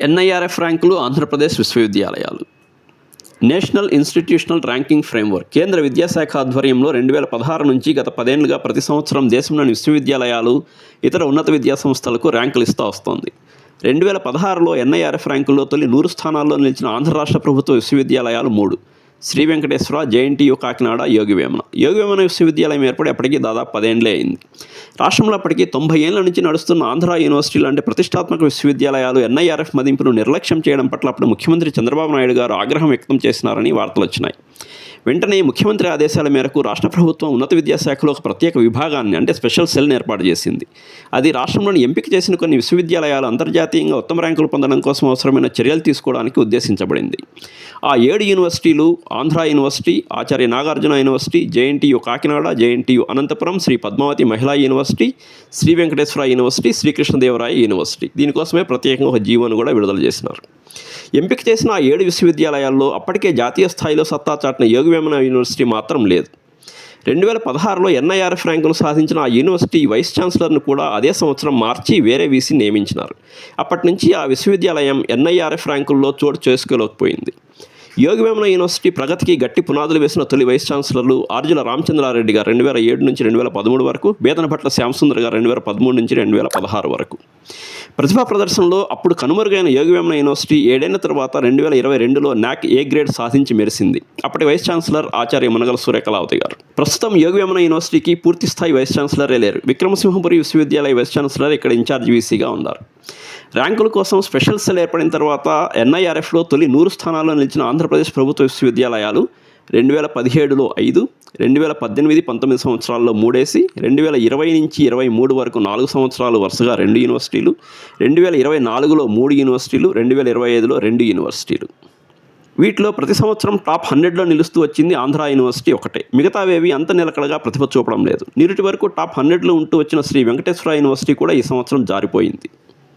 NIRF ర్యాంకులు ఆంధ్రప్రదేశ్ విశ్వవిద్యాలయాలు. National institutional ranking framework. కేంద్ర విద్యాశాఖ ఆధ్వర్యంలో రెండు వేల పదహారు నుంచి గత పదేళ్ళుగా ప్రతి సంవత్సరం దేశంలోని విశ్వవిద్యాలయాలు ఇతర ఉన్నత విద్యా సంస్థలకు ర్యాంకులు ఇస్తూ వస్తోంది. రెండు వేల పదహారులో ఎన్ఐఆర్ఎఫ్ ర్యాంకుల్లో తొలి నూరు స్థానాల్లో నిలిచిన ఆంధ్ర రాష్ట్ర ప్రభుత్వ విశ్వవిద్యాలయాలు మూడు. శ్రీ వెంకటేశ్వర జేఎన్టీయు కాకినాడ యోగి వేమన. యోగి వేమన విశ్వవిద్యాలయం ఏర్పడి అప్పటికీ దాదాపు పదేండ్లే అయింది. రాష్ట్రంలో అప్పటికి తొంభై ఏళ్ళ నుంచి నడుస్తున్న ఆంధ్ర యూనివర్సిటీ లాంటి ప్రతిష్టాత్మక విశ్వవిద్యాలయాలు ఎన్ఐఆర్ఎఫ్ మదింపును నిర్లక్ష్యం చేయడం పట్ల అప్పుడు ముఖ్యమంత్రి చంద్రబాబు నాయుడు గారు ఆగ్రహం వ్యక్తం చేసినారని వార్తలు వచ్చినాయి. వెంటనే ముఖ్యమంత్రి ఆదేశాల మేరకు రాష్ట్ర ప్రభుత్వం ఉన్నత విద్యాశాఖలో ఒక ప్రత్యేక విభాగాన్ని అంటే స్పెషల్ సెల్ని ఏర్పాటు చేసింది. అది రాష్ట్రంలోని ఎంపిక చేసిన కొన్ని విశ్వవిద్యాలయాలు అంతర్జాతీయంగా ఉత్తమ ర్యాంకులు పొందడం కోసం అవసరమైన చర్యలు తీసుకోవడానికి ఉద్దేశించబడింది. ఆ ఏడు యూనివర్సిటీలు Andhra university Acharya Nagarjuna university JNTU Kakinada JNTU Anantapur Sri Padmavati Mahila university Sri Venkateswara university Sri Krishnadevaraya university. దీనికోసమే ప్రత్యేకంగా ఒక జీవోను కూడా విడుదల చేసినారు. ఎంపిక చేసిన ఆ ఏడు విశ్వవిద్యాలయాల్లో అప్పటికే జాతీయ స్థాయిలో సత్తా చాటిన యోగవేమన యూనివర్సిటీ మాత్రం లేదు. రెండు వేల పదహారులో ఎన్ఐఆర్ఎఫ్ ర్యాంకులు సాధించిన ఆ యూనివర్సిటీ వైస్ ఛాన్సలర్ను కూడా అదే సంవత్సరం మార్చి వేరే వీసీ నియమించినారు. అప్పటి నుంచి ఆ విశ్వవిద్యాలయం ఎన్ఐఆర్ఎఫ్ ర్యాంకుల్లో చోటు చేసుకోలేకపోయింది. యోగివేమన యూనివర్సిటీ ప్రగతికి గట్టి పునాదులు వేసిన తొలి వైస్ ఛాన్సలర్లు ఆర్జుల రామచంద్రారెడ్డి గారు రెండు వేల ఏడు నుంచి రెండు వేల పదమూడు వరకు బేతనపట్ల శ్యామసుందర్ గారు రెండు వేల పదమూడు నుంచి రెండు వేల పదహారు వరకు. ప్రతిభా ప్రదర్శనలో అప్పుడు కనుమరుగైన యోగివేమన యూనివర్సిటీ ఏడైన తర్వాత రెండు వేల ఇరవై రెండులో నాక్ ఏ గ్రేడ్ సాధించి మెరిసింది. అప్పటి వైస్ ఛాన్సలర్ ఆచార్య మునగల సూర్యకళావతి గారు. ప్రస్తుతం యోగివేమన యూనివర్సిటీకి పూర్తి స్థాయి వైస్ ఛాన్సలరే లేరు. విక్రమసింహపురి విశ్వవిద్యాలయ వైస్ ఛాన్సలర్ ఇక్కడ ఇన్ఛార్జ్ వీసీగా ఉన్నారు. ర్యాంకుల కోసం స్పెషల్ సెల్ ఏర్పడిన తర్వాత ఎన్ఐఆర్ఎఫ్లో తొలి నూరు స్థానాల్లో నిలిచిన ఆంధ్రప్రదేశ్ ప్రభుత్వ విశ్వవిద్యాలయాలు రెండు వేల పదిహేడులో ఐదు రెండు వేల పద్దెనిమిది పంతొమ్మిది సంవత్సరాల్లో మూడేసి రెండు వేల ఇరవై నుంచి ఇరవై మూడు వరకు నాలుగు సంవత్సరాలు వరుసగా రెండు యూనివర్సిటీలు రెండు వేల ఇరవై నాలుగులో మూడు యూనివర్సిటీలు రెండు వేల ఇరవై ఐదులో రెండు యూనివర్సిటీలు. వీటిలో ప్రతి సంవత్సరం టాప్ హండ్రెడ్లో నిలుస్తూ వచ్చింది ఆంధ్ర యూనివర్సిటీ ఒకటే. మిగతావేవి అంత నిలకడగా ప్రతిభ చూపడం లేదు. నిరుటి వరకు టాప్ హండ్రెడ్లో ఉంటూ వచ్చిన శ్రీ వెంకటేశ్వర యూనివర్సిటీ కూడా ఈ సంవత్సరం జారిపోయింది.